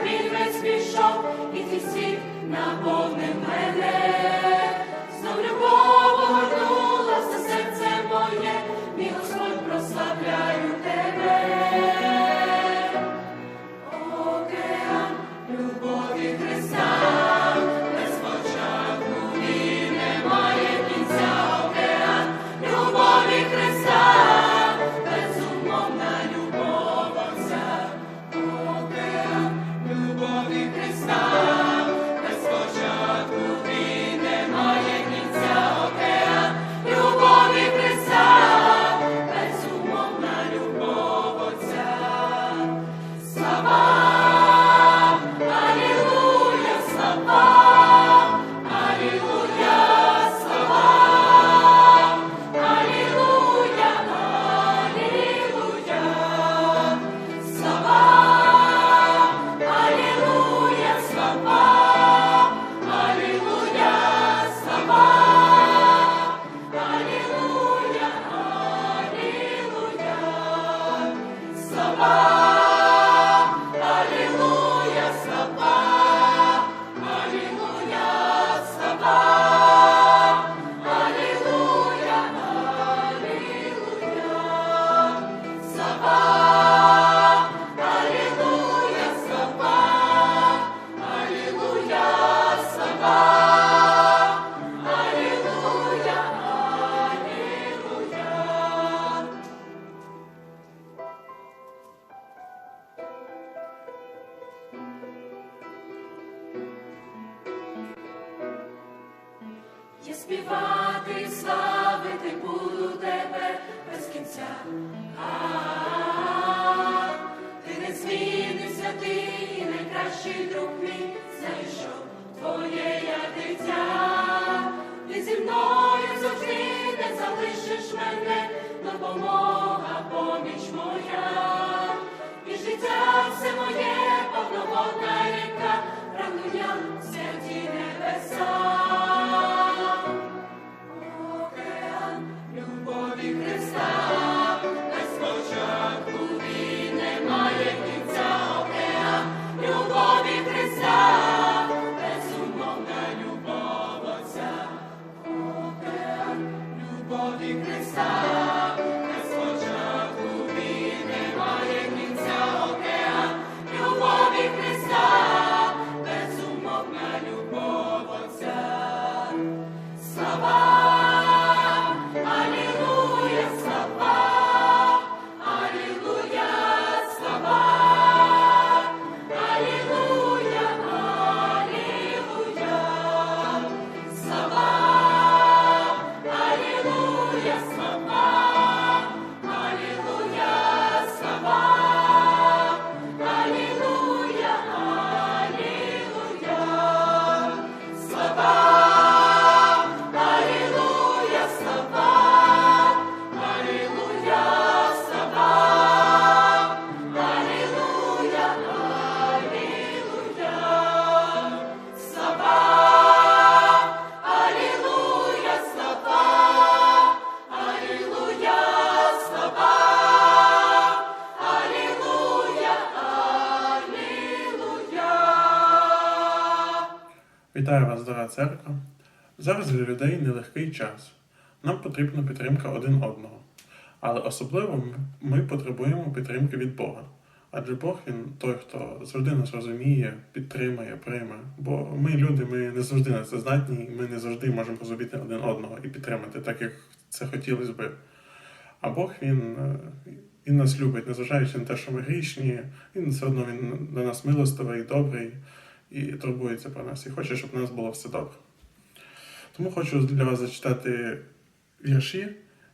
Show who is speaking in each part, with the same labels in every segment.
Speaker 1: весь пішов, і ти всіх наповнив мене. Знов любов огорнула серце моє, мій Господь прославляю співати і славити буду тебе без кінця. А, Ти не змінився, ти найкращий друг мій, знайшов твоє я дитя. Ти зі мною завжди не залишиш мене, допомога, поміч моя. І життя все моє,
Speaker 2: Вітаю вас, дорога церква. Зараз для людей нелегкий час. Нам потрібна підтримка один одного. Але особливо ми- потребуємо підтримки від Бога. Адже Бог він той, хто завжди нас розуміє, підтримує, прийме. Бо ми люди, ми не завжди на це здатні, і ми не завжди можемо розуміти один одного і підтримати, так як це хотілося би. А Бог він, е, він нас любить, незважаючи на те, що ми грішні, він все одно він до нас милостивий, добрий і турбується про нас, і хоче, щоб у нас було все добре. Тому хочу для вас зачитати вірші,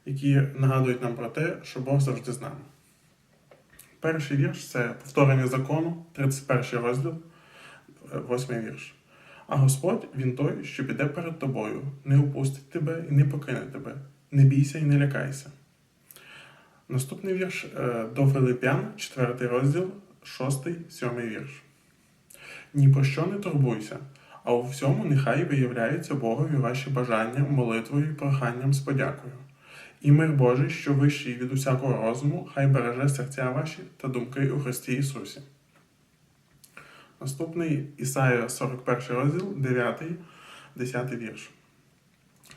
Speaker 2: які нагадують нам про те, що Бог завжди з нами. Перший вірш це повторення закону, 31 розділ, 8 вірш. А Господь він той, що піде перед тобою, не упустить тебе і не покине тебе. Не бійся і не лякайся. Наступний вірш е, до Филип'ян, 4 розділ, 6, 7 вірш. Ні про що не турбуйся, а у всьому нехай виявляються Богові ваші бажання молитвою і проханням з подякою. І мир Божий, що вищий від усякого розуму, хай береже серця ваші та думки у Христі Ісусі. Наступний Ісая 41 розділ, 9, 10 вірш.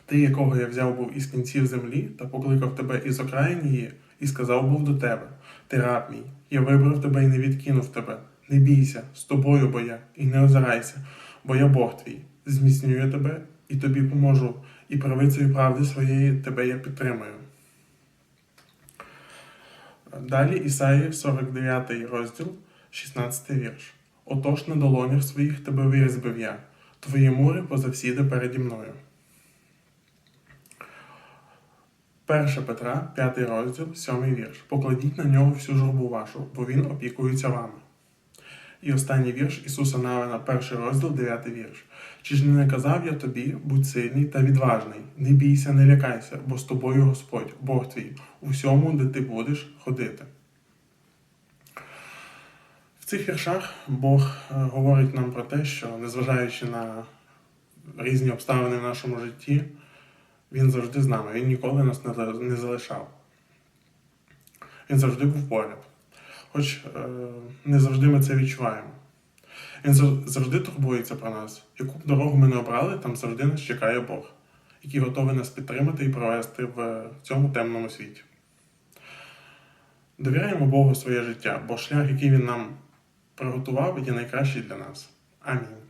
Speaker 2: Ти, якого я взяв був із кінців землі, та покликав тебе із окраїн її, і сказав був до тебе: Ти раб мій, я вибрав тебе і не відкинув тебе. Не бійся, з тобою бо я, і не озирайся, бо я Бог твій, зміцнюю тебе і тобі поможу, і правицею правди своєї тебе я підтримую. Далі Ісаї 49 розділ, 16 вірш. Отож на долонях своїх тебе вирізбив я, твої мури позавсіди переді мною. 1 Петра, 5 розділ, 7 вірш. Покладіть на нього всю журбу вашу, бо він опікується вами. І останній вірш Ісуса Навина, перший розділ, 9 вірш. Чи ж не наказав я тобі, будь сильний та відважний, не бійся, не лякайся, бо з тобою Господь, Бог твій, у всьому, де ти будеш ходити. В цих віршах Бог е, говорить нам про те, що незважаючи на різні обставини в нашому житті, Він завжди з нами, Він ніколи нас не залишав. Він завжди був поряд. Хоч е, не завжди ми це відчуваємо. Він завжди турбується про нас. Яку б дорогу ми не обрали, там завжди нас чекає Бог, який готовий нас підтримати і провести в цьому темному світі. Довіряємо Богу своє життя, бо шлях, який Він нам приготував, є найкращий для нас. Амінь.